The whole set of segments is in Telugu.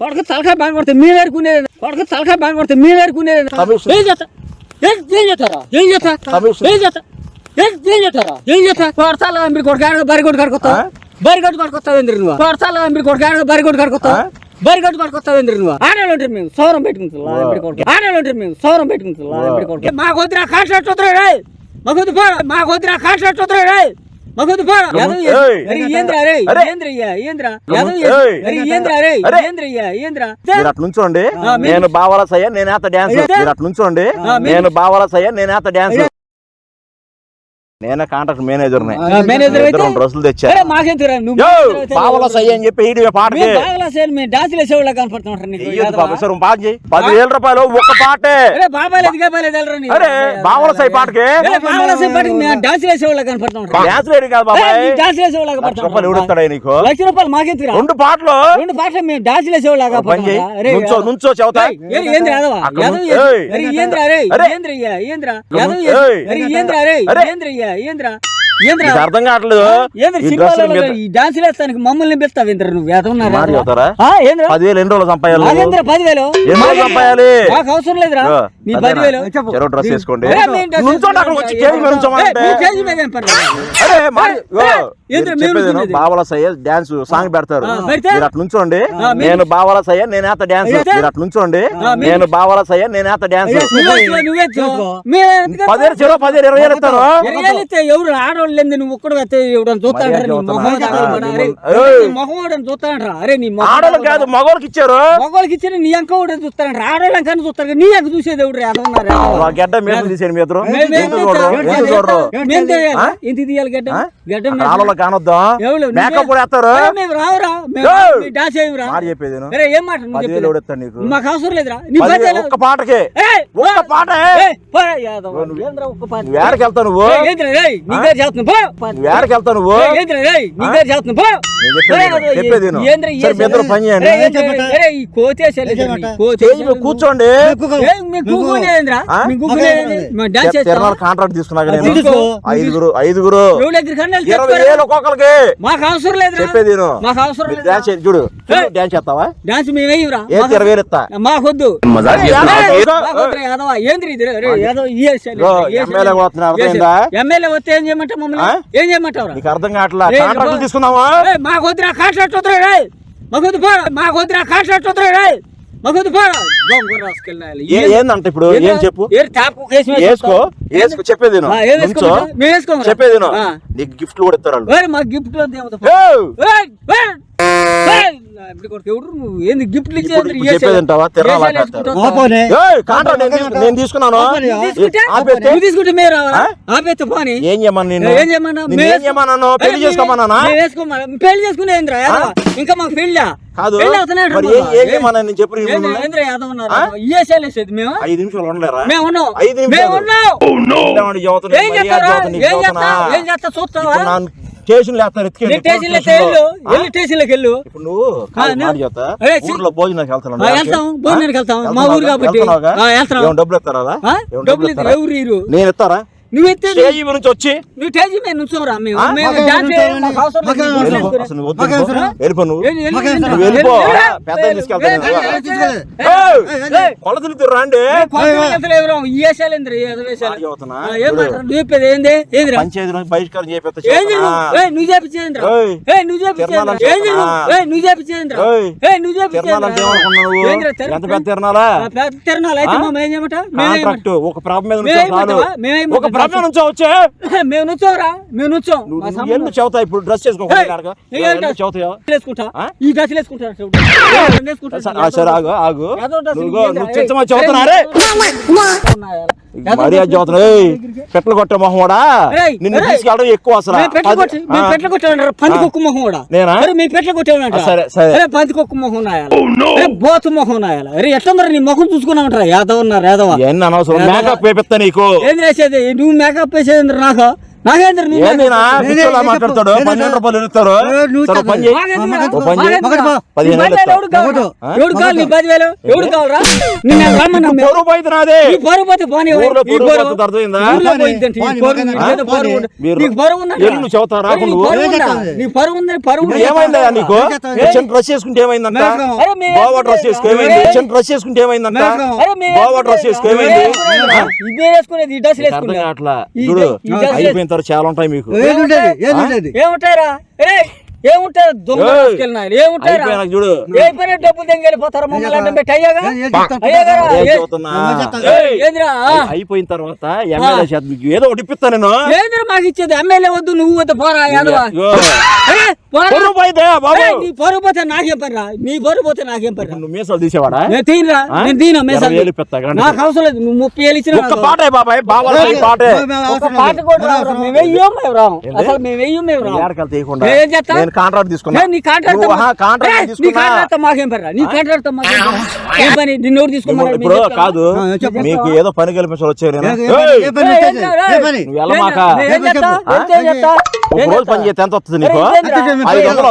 కొడుకు తలకాయ బాగా కొడితే మేము ఏరుకునేది కొడుకు తలకాయ బాగా కొడితే మేము ఏరుకునేది. ఏం చేస్తా? ఏం చేస్తారా ఏం చేస్తా. ఏం చేస్తా? ఏం చేస్తారా ఏం చేస్తా? కొడతాల మీరు కొడుకు బరి కొట్టు కడుకొస్తావు ఆ? బరి కొట్టు కడుకొస్తావు ఎందుకు నువ్వు కొడతాల మీరు కొడుకు బరి కొట్టు కడుకొస్తావు? బరి కొట్టు కడుకొస్తావు ఎందుకు నువ్వు ఆడవాళ్ళు ఉంటారు మేము సౌరం పెట్టుకుంటున్నా ఆడవాళ్ళు ఉంటారు మేము సౌరం పెట్టుకుంటున్నా మాకు వద్దురా కాంట్రాక్ట్ వద్దురా రాయ్ మాకు వద్దు మాకు వద్దురా కాంట్రాక్ట్ వద్దురా రాయ్ మీరు అటు నుంచోండి. నేను బావాల సయ్య నేను ఏత డాన్స్? మీరు అటు నుంచోండి. ఆ, మీరు- నేను బావాల సయ్య నేను ఏత డాన్స్ నేనే కాంట్రాక్ట్ మేనేజర్ ఆ, మేనేజర్ అయితే? డ్రెస్సులు తెచ్చా అరే మాకెందుకురా నువ్వు యో మేనేజర్ అయితే బావల సయ్య అని చెప్పి ఈడి పాటకి మేము బాగలా సేల్ మేము డాన్స్ వేసేవాళ్ళ కనపడుతుంటారు నీకు. ఇయ్యొద్దు యాదవా? బాబు సార్ పాట చేయి. పదివేల రూపాయలు ఒక్క పాటే. అరే బావల సై పాటకి. నీకు లక్ష రూపాయలు మాకెందుకురా రెండు పాటలు. రెండు పాటలు మేము డాన్స్ వేసేవాళ్ళ పని చేయి. అరే నుంచో నుంచో చెబుతా. ఏంద్ర ఏంద్ర ఏంద్ర ఏంద్ర ఏంద్ర ఏంద్ర? అర్థం కావట్లేదు. ఈ డాన్స్ వేస్తానికి మమ్మల్ని నువ్వు పదివేలు ఎన్ని రోజులు సంపాయాలి సంపాయాలి? అవసరం లేదురా. ఇగో, నీ అదేనా? పదివేలు. చెరో డ్రెస్ వేసుకోండి? బావల సయ్య డాన్స్ సాంగ్ పెడతారు? మీరు అటు నుంచోండి. నేను బావల సయ్య నేను ఏత డాన్స్? మీరు అటు నుంచోండి. నేను బావల సయ్య నేను ఏత డాన్స్ పదివేలు చెరో పదివేలు ఇరవై ఎవరు ఆడవాళ్ళు లేని నువ్వు ఒక్కడు ఎవడని చూస్తాడు నీ చెబుతున్నా. మొహం ఆ, తగలబడా. అరే. నీ కాదు మగవాళ్ళకి ఇచ్చారు. మగవాళ్ళకి ఇచ్చిన నీ అంక కూడా చూస్తాడంట ఆడవాళ్ళం కానీ చూస్తారు నీ అంక చూసేది ఎవడు గడ్డ తీసేయండి మేము- చేయాలి. ఆ? ఇంత తీయాలి గడ్డ? గడ్డ ఆడవాళ్ళకి కానొద్దాం? మేకప్ కూడా వేస్తారు? మేము రావురా డాన్స్ చెప్పేది ఏం మాట మాకు అవసరం లేదురా. ఒక్క పాటకే. ఒక్క. పాట? నువ్వు ఏడకి వెళ్తావు నువ్వు? చేస్తున్నావు, వెళ్తావు నువ్వు? కూర్చోండి. కాంట్రాక్ట్ తీసుకున్నా కదా నేను. తీసుకో. ఐదుగురు ఐదుగురు. ఎవరి దగ్గరికి అన్నా వెళ్ళి ఇరవై తెచ్చుకోరా. వేలు ఒక్కొక్కరికి. మాకు అవసరం లేదురా చెప్పేది. మాకు అవసరం డాన్స్ చూడు. డాన్స్ చేస్తావా? డాన్స్ మేము ఇరవై వేలు ఇస్తా? మాకొద్దు. ఎమ్మెల్యే వస్తే ఏం మమ్మల్ని? ఏం చేయమంటావురా? నీకు అర్థం కావట్లా? కాంట్రాక్ట్ ఇదిగో. తీసుకుందామా? ఏయ్, మాకొద్దురా కాంట్రాక్ట్ వద్దురా రే మాకొద్దు పో మాకొద్దురా కాంట్రాక్ట్ వద్దురా రే మాకొద్దు పో. దొంగ రాసుకెళ్ళాలి. ఏ- ఏందంట ఇప్పుడు? ఏం చెప్పు? టాప్ కేసు వేసుకో వేసుకో చెప్పేది? చెప్పేది. నీకు గిఫ్ట్లు కూడా ఇస్తారు వాళ్ళు. మాకు గిఫ్ట్ ఏంది గిఫ్ట్లు ఇప్పుడు- ఇచ్చేది ఇప్పుడు చెప్పేది వింటావా? తిరణాలు ఆపేస్తారు. ఏయ్, కాంట్రాక్ట్ నేను తీసుకు- నేను తీసుకున్నాను. తీసుకుంటే ఆపేస్తే నువ్వు తీసుకుంటే మేము రావాలా? ఆ? ఆపేస్తే పోనీ. ఏం చేయమని నేను ఏం చేయమన్నా? నిన్ను ఏం చేయమన్నాను? పెళ్ళి చేసుకోమన్నానా? వేసుకోమన్నా. పెళ్ళి చేసుకునే? ఇంకా మాకు పెళ్ళా? కాదు. పెళ్ళి అవుతున్నాడు మరి ఏం ఏం చేయమన్నా నేను చెప్పు యాదవ్ మేము? ఐదు నిమిషాలు ఉండలేరా? మేము ఉన్నాం. ఐదు నిమిషాలు. ఏం చేస్తా? చూస్తావా? స్టేషన్లో వెళ్ళు ఇప్పుడు నువ్వు ఊర్లో భోజనానికి వెళ్తాం భోజనానికి వెళ్తాం. మా ఊరు కాబట్టి. వెళ్తున్నావుగా? ఆ, వెళ్తాం ఏమైనా డబ్బులు ఇస్తారా? డబ్బులు? ఎవరు ఇరు? నేను ఇస్తారా? స్టేజ్ నుంచి వచ్చి. నువ్వు స్టేజ్ మీద నుంచోరా మేము? వెళ్ళిపో. పెద్ద! కొలతలు ఇద్దరు రండి. ఏ, కొత్త వేషాలు ఎవరో ఈ వేషాలు. ఏందిరా, ఈ ఏదో? ఏంది బహిష్కారం. నువ్వు? చేపించేంద్రా నువ్వు చేపించేంద్రా నువ్వు? చేపించేంద్రా నువ్వు చేపించేంద్రా ఎంత పెద్ద తిరణాలా పెద్ద తిరణాలు అయితే ఆ? మేము ఏం ఒక ప్రాబ్లం మీద ఒక ప్రాబ్లం నుంచో వచ్చే? మేము నుంచోరా మేము నుంచోం. ఎందుకు చదువుతావు ఇప్పుడు? డ్రెస్ చేసుకో ఏయ్, ఎందుకు ఏంటో? చదువుతావు? వేసుకుంటా. ఆ? ఈ డ్రెస్ వేసుకుంటా? సరే, ఆగు ఆగు. నువ్వు చదువుతున్నారే ఏదో మరీ డ్రెస్ చదువుతున్నా ఏయ్ పెట్ల కొట్టే మొహవాడా ఏయ్, నిన్ను. తీసుకెళ్ళడం ఎక్కువ అసలు. మేము పెట్ల అది- కొట్టి మేము ఆ. పెట్ల కొట్టామంటారు పంది ఆ. కుక్కు మొహం కూడా నేనా? మీ పెట్ల కొట్టామంట ఆ, సరే, సరే. అరే పంది కుక్కు మొహం నాయాలి అరే బోతు మొహం నాయాలి అరే ఎట్లా నీ మొహం చూసుకున్నామంటారా యాదవ్ ఉన్నారు యాదవ? ఎన్ని అనవసరం? మేకప్ వేపిస్తా నీకు. ఏం చేసేది? నువ్వు మేకప్ వేసేది నాకు నాగేంద్ర. మాట్లాడతాడు? నేనే పన్నెండు. రూపాయలు ఇస్తారు ఎవడు. కావాలా? నీ పదివేలు? ఎవడు కావాలరా డ్రెస్ చేసుకుంటే ఏమైందంట? గోవా డ్రెస్ ఏమైంది? డ్రెస్ చేసుకుంటే ఏమైందంట? గోవా డ్రెస్ చేసుకో ఏమైంది. ఇదే వేసుకునేది చూడు అయిపోయిన తర్వాత చాలా ఉంటాయి మీకు. ఏముంటారా ఏ ఏముంటారా దొంగ ఏయ్. తీసుకెళ్ళినారు ఏముంటారా అయిపోయినాక చూడు. ఏ పని డబ్బులు దెంగెళ్ళిపోతారా మమ్మల్ని? అడ్డం పెట్టి అయ్యాగా? ఏం- ఏం చెప్తావు? అయ్యాగా? అదే ఏ- చెబుతున్నా. ఏయ్. ఏందిరా? అయి- అయిపోయిన తర్వాత ఎమ్మెల్యే చేత ఏదో ఒకటి ఇప్పిస్తా నేను. ఏందిరా మాకు ఇచ్చేది? ఎమ్మెల్యే వద్దు నువ్వు వద్దు యాదవా. పోరా. పొరుగు బాబు నీ పరువు పోతే నాకేం పనిరా నీ పరువు పోతే నాకేం పనిరా నువ్వు మీసాలు తీసేవాడా నేను తీనరా ఆ? నేను తీనా ఇరవై మేసాలు వేలు ఇప్పిస్తా కానీ. నాకు అవసరం లేదు నువ్వు ముప్పై వేలు ఇచ్చిన ఒక్క పాటే బాబాయ్ బాబాయ్ ఈ పాటే ఒక పాట కూడా రావురా. మేము వెయ్యం మేము రాము అసలు మేము వెయ్యం మేము రాము ఏడకలు తీయకుండా ఏం చేస్తా? నేను కాంట్రాక్ట్ తీసుకున్నా ఏ, నీ కాంట్రాక్ట్ నువ్వు, ఆహా, ఏయ్, కాంట్రాక్ట్ నీ తీసుకున్నా కాంట్రాక్ట్ మాకేం పనిరా నీ కాంట్రాక్ట్ మాకేం పని? ఏం పని నిన్ను ఎవరు నువ్వు తీసుకోమన్నారు ఇప్పుడు మీరు చెప్తారా? కాదు. మీకు ఏదో పని కల్పించాలి వచ్చారు ఏ పని- ఏ పని నువ్వు ఒక రోజు? పని చేస్తే ఎంత వస్తుంది నీకు. ఐదు వందలు.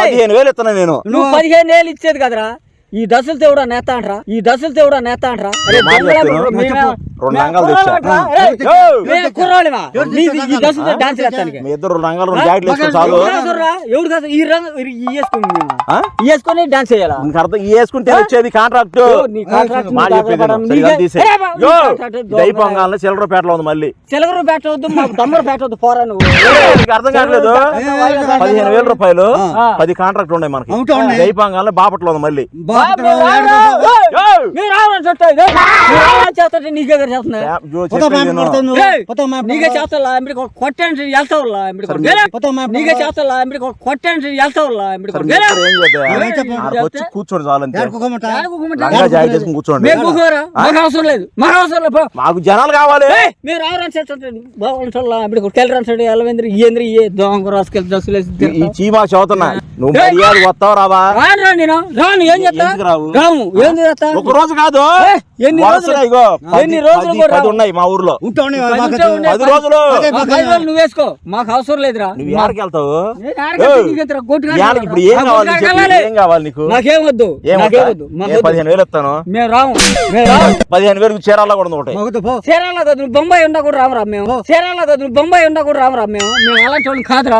పదిహేను వేలు ఇస్తున్నా నేను. నువ్వు పదిహేను వేలు ఇచ్చేది కదరా? ఈ దశలు తేవడా నేత అంటరా ఈ దశలు తేవడా నేత అంటరా రెండు రంగాలు మీ ఇద్దరు రంగాలు జాకెట్లు చాలు. ఎవడు కాదు? ఈ రంగు వేసుకుని డాన్స్ చేయాలా? నీకు అర్థం? వేసుకుంటే వచ్చేది కాంట్రాక్ట్ మాట చెప్పేది చిల్లరపేటలో ఉంది మళ్ళీ. మాకు పోరా నువ్వు నీకు అర్థం కావట్లేదు? పదిహేను వేల రూపాయలు. పది కాంట్రాక్ట్ ఉన్నాయి మనకి. దైపంగానే బాపట్లో ఉంది మళ్ళీ. బాపట్ల మీరు చేస్తున్నా నీకే చేస్తా కొట్టండి వెళ్తావులా నీకే చేస్తా కొట్టండి వెళ్తావులా కూర్చోండి కూర్చోండి. మాకు అవసరం లేదు. మాకు అవసరం లేదు. పో. మాకు జనాలు కావాలి. మీరు బాగుంటుందా చెడు ఎలవేంద్ర ఏంద్ర ఏ? దొంగ రాసుకెళ్ళి దశలు వేసి ఈ- ఈ తిడతావు. చీమా చదువుతున్నా నువ్వు మర్యాద వస్తావు రావా? రాను రా నేను. రాను. ఏం చేస్తా? రావు? ఏం చేస్తా? ఒక రోజు కాదు. ఎన్ని రోజులు? ఇగో ఎన్ని రోజులు పది- కూడా? ఉన్నాయి మా ఊర్లో. పది రోజులు. నువ్వు వేసుకో. మాకు అవసరం లేదురా. నువ్వు ఎక్కడికి వెళ్తావు? ఇప్పుడు ఏం కావాలి. ఏం కావాలి నీకు? నాకేం వద్దు. ఏం నాకేం వద్దా? వద్దు. మాకు ఏ వద్దు. పదిహేను వేలు ఇస్తాను. మేము రాము. పదిహేను వేలకు చీరాల్లో కూడా ఒకటి మాకు పో. చీరాల కదా నువ్వు బొంబాయి ఉన్నా కూడా రామరా మేము. చీరాల కదా నువ్వు బొంబాయి ఉన్నా కూడా రామరా మేము. మేము అలాంటి వాళ్ళని కాదురా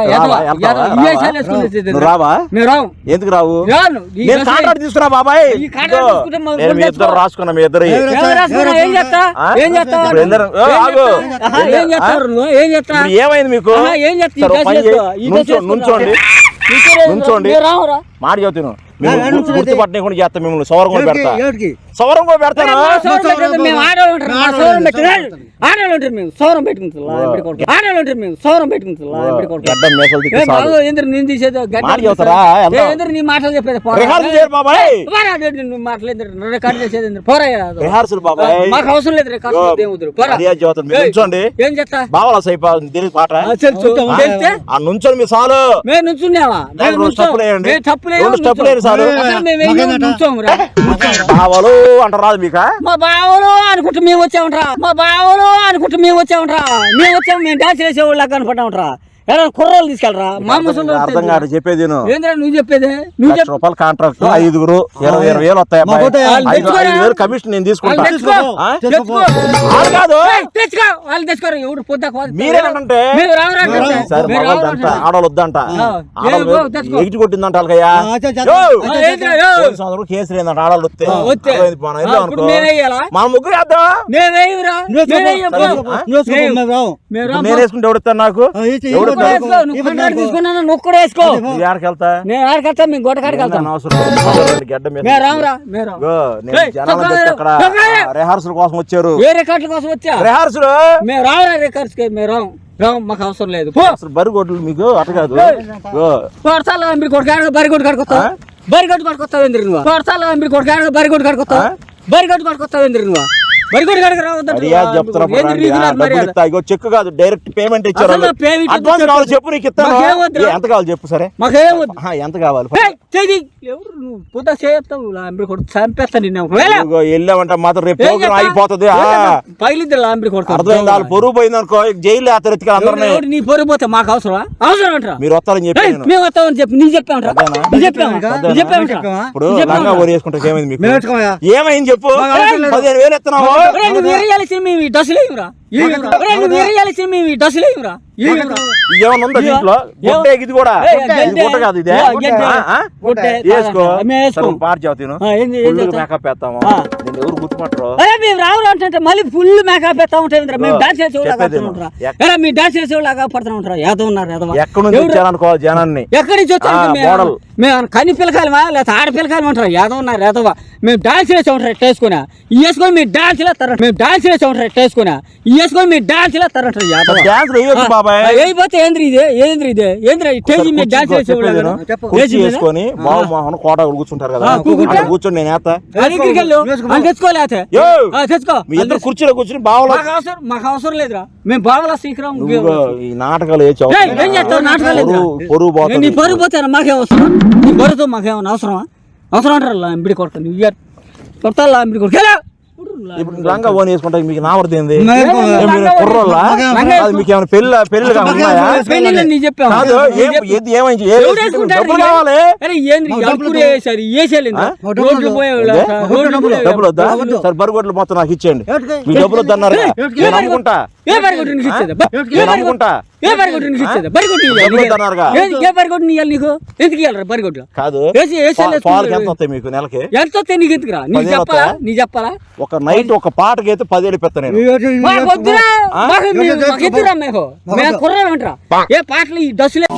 రావా? మేము రాము. ఎందుకు రావు? నేను కాంట్రాక్ట్ తీసుకురా బాబాయ్. ఈ కాంట్రాక్ట్ తీసుకుంటే మీ ఇద్దరు. రాసుకున్నా మీ ఇద్దరు ఏమైంది మీకు. నుంచోండి. నుంచోండి. మాట చెబుతాను గుర్తు పట్టకుండా చేస్తా మిమ్మల్ని సౌరం కూడా పెడతా. ఏడికి సౌరం కూడా పెడతాను ఆడవాళ్ళు ఉంటారు. మేము. సౌరం పెట్టుకుంటాం ఆడవాళ్ళు ఉంటారు సౌరం పెట్టుకుంటాం నేను తీసేది నీ మాటలు చెప్పేది? రికార్డ్ చేసేది మాకు అవసరం లేదు రికార్డ్ ఏం చేస్తా? బావలా సైపా తెలియదు పాట? మీ మేము నుంచున్నావా మేము రెండు నుంచోం. స్టెప్పులు వేయండి. మేము స్టెప్పులు వేయం, రెండు స్టెప్పులు వేయండి నుంచోం. చాలు. అసలు మేము ఏం మగనట. నుంచోము రా. బావలు అంటారు మీకా మా బావలు అనుకుంటూ మేము వచ్చామంట్రా మా బావలు అనుకుంటూ మేము వచ్చామంట్రా మేము వచ్చాము మేము డాన్స్ చేసేవాళ్ళు కనపడ్డామంట్రా ఎలా కుర్రోళ్ళు తీసుకెళ్ళరా మా ముసలు అర్థం కాదు చెప్పేది నువ్వు చెప్పేది నువ్వు లక్ష చెప్పు రూపాయలు కాంట్రాక్ట్ ఐదుగురు ఇరవై ఇరవై వేలు వస్తాయి అబ్బాయి. మాకు వస్తాయి. ఐదు తెచ్చుకోరా. ఐదు వేలు కమిషన్ నేను తీసుకుంటా వాళ్ళు తెచ్చుకో. ఆ? తెచ్చుకో. వాళ్ళు కాదు ఏయ్, తెచ్చుకో వాళ్ళు తెచ్చుకోరు ఎవడు పొద్దు మీరేనంటే మేము రావురా అంటే. సరే మేము మగవాళ్ళు రావురా అంట అంటే. ఆడవాళ్ళు వద్దంట ఆ. ఆడవాళ్ళు ఏ, ఓ, తెచ్చుకో. ఎగిటి కొట్టిందంట వాళ్ళకయ్యా ఆ, చే- చే- యో! చే- ఆ, ఏంద్రా, యో. పోలీసు సంవత్సరం కేసులు ఏందంట ఆడవాళ్ళు వస్తే ఆ, వస్తే. అర్థమైంది పోనా? ఆ, ఎందుకు ఇప్పుడు అనుకో? మేము వేయాలా? మన ముగ్గురు వేద్దాం మేమేమిరా నువ్వు చెప్పు. మేమేయం పో. నువ్వు చెప్పు. నువ్వు చెప్పు. మేము- మేము రావు. మేము ఇప్పుడు రాం నేను పో. వేసుకుంటే ఎవడిస్తాను నాకు ఆ, ఎవడు తీసుకున్నాను? నువ్వు కూడా వేసుకో. నువ్వు ఎక్కడికి వెళ్తా? నేను అవసరం గడ్డ మీద అక్కడ. రిహార్సల్ కోసం వచ్చారు. ఏ రికార్డుల కోసం వచ్చా? రిహార్సల్? మేము రావురా రికార్డ్స్కి మేము రాము. రాము మాకు అవసరం లేదు. బరి కొట్లు మీకు అట కాదు. కొడతాలో మీరు బరి కొట్టు కడుకొస్తావు ఆ? బరి కొట్టు కడుకొస్తావు ఎందుకు నువ్వు? కొడతాలో మీరు కొడుకాడు బరి కొట్టు కడుకొస్తావు బరి కొట్టు కడుకొస్తావు ఎందుకు నువ్వు? ఆ, చెక్ కాదు డైరెక్ట్ పేమెంట్ ఇచ్చారు అడ్వాన్స్ చెప్పు. కావాలి చెప్పు నీకు ఇస్తాను. ఎంత కావాలి చెప్పు సరే. మాకేం వద్దు. ఆహా, ఎంత కావాలి? వెళ్ళామంటే మాత్రం రేపు ప్రోగ్రామ్? అయిపోతుంది. అర్థమైంది? వాళ్ళు పొరుగు పోయింది అనుకో జైలు అందరినీ. ఎవరు నీ పొరుగు పోతే మాకు అవసరమా? అవసరం అంటారా? మీరు వస్తారని చెప్పి నేను. మేము వస్తామని చెప్పి నీ చెప్పామంటారా అదేనా? నీ చెప్పామా అదేనా? నీ చెప్పామంటారా చెప్పామా? ఇప్పుడు నీ చెప్పామంటారా? లంగా ఓరి వేసుకుంటే ఏమైంది మీకు. ఏమైంది చెప్పు. పదిహేను వేలు ఎత్తున్నావు? ఒరేయ్, ఏమన్నా. దీంట్లో? గుడ్డే ఇది కూడా. గుట్ట కాదు ఇదే. వేసుకో. పాట చదువుతాను? మేకప్ వేస్తాము. నేను ఎవరు గుర్తుపట్టరు? మేము అంటే మళ్ళీ ఫుల్ మేకప్ పెడతా ఉంటాం మేము ఇదిగో, డాన్స్ చేసేవాళ్ళగా ఉంటారా? మీ డాన్స్ చేసేవాళ్ళగా పడుతూ ఉంటారా? ఏదో ఉన్నారు ఏదో ఎక్కడి నుంచి ఎవరు- వచ్చారనుకో జనాన్ని. ఎక్కడి నుంచి వచ్చారు? ఆ, మేము కని పిల్లకాయలమా లేకపోతే ఆడ పిల్లకాయలు అంటారు? ఏదో ఉన్నారు ఏదోవా మేము డాన్స్ చేసే ఉంటారు? ఎట్ట వేసుకుని మీరు డాన్స్ మేము డాన్స్ చేసే ఉంటారు? ఎట్ట వేసుకొని మీరు డాన్స్ లేస్తారంటారు ఏదో డాన్స్ వేయొచ్చు బాబాయ్. అయిపోతే ఏంద్రి ఇదే ఏంద్రి ఇదే ఏంద్రి స్టేజ్ మీద డాన్స్ బాబు మోహన్ కోట కూర్చుంటారు కదా. కూర్చొని నేను వేస్తా తెచ్చుకోలేతే తెచ్చుకో. మీ ఇద్దరు కుర్చీలో కూర్చుని బావలో మాకు అవసరం మాకు అవసరం లేదురా. మేము బావలా శీఘ్రం ఈ నాటకాలు ఏ ఏం చేస్తావు? నాటకాలు? పొరుగు నీ పరుగు పోతాను? మాకేం అవసరం. నీ పరుగుతో మాకేమన్నా అవసరమా? అవసరం అంటారు? ఎంబిడి కొడతా నువ్వు కొడతా ఎంబిడి కొడుకు? ఇప్పుడు లంగా ఓన్ వేసుకుంటే మీకు నావర్ది ఏంది మేము ఏం వేసుకోమయ్యా. ఏం మీరు లంగా కుర్రోళ్ళా? మీకు ఏమైనా పెళ్ళి నీ చెప్పావు కాదు ఏం ఏది ఏమైంది? డబ్బులు కావాలి ఏంది డబ్బులు ఏంది? వద్దా. సరే బరిగొడ్లు మొత్తం నాకు ఇచ్చేయండి? మీ డబ్బులు వద్దన్నారు? నేను? ఏ నేను బరిగొట్టు? ఏ బరిగొట్టు నీకు ఇచ్చేది? బరిగొట్టు? ఏ బరిగొట్టు ఇయ్యాలి నీకు? ఎందుకు ఇవ్వాలి బరిగొడ్లు కాదు. ఎంత వస్తాయి మీకు నెలకి? ఎంత వస్తాయి నీకు ఎందుకురా? పదివేలు చెప్పాలా? నీకు చెప్పాలా? ఒక నైట్ ఒక పాటకి అయితే మాకు వేసుకో. వద్దురా. మేము-. కుర్రాలు అంటారా? ఏ పాటలు ఈ డస్సులే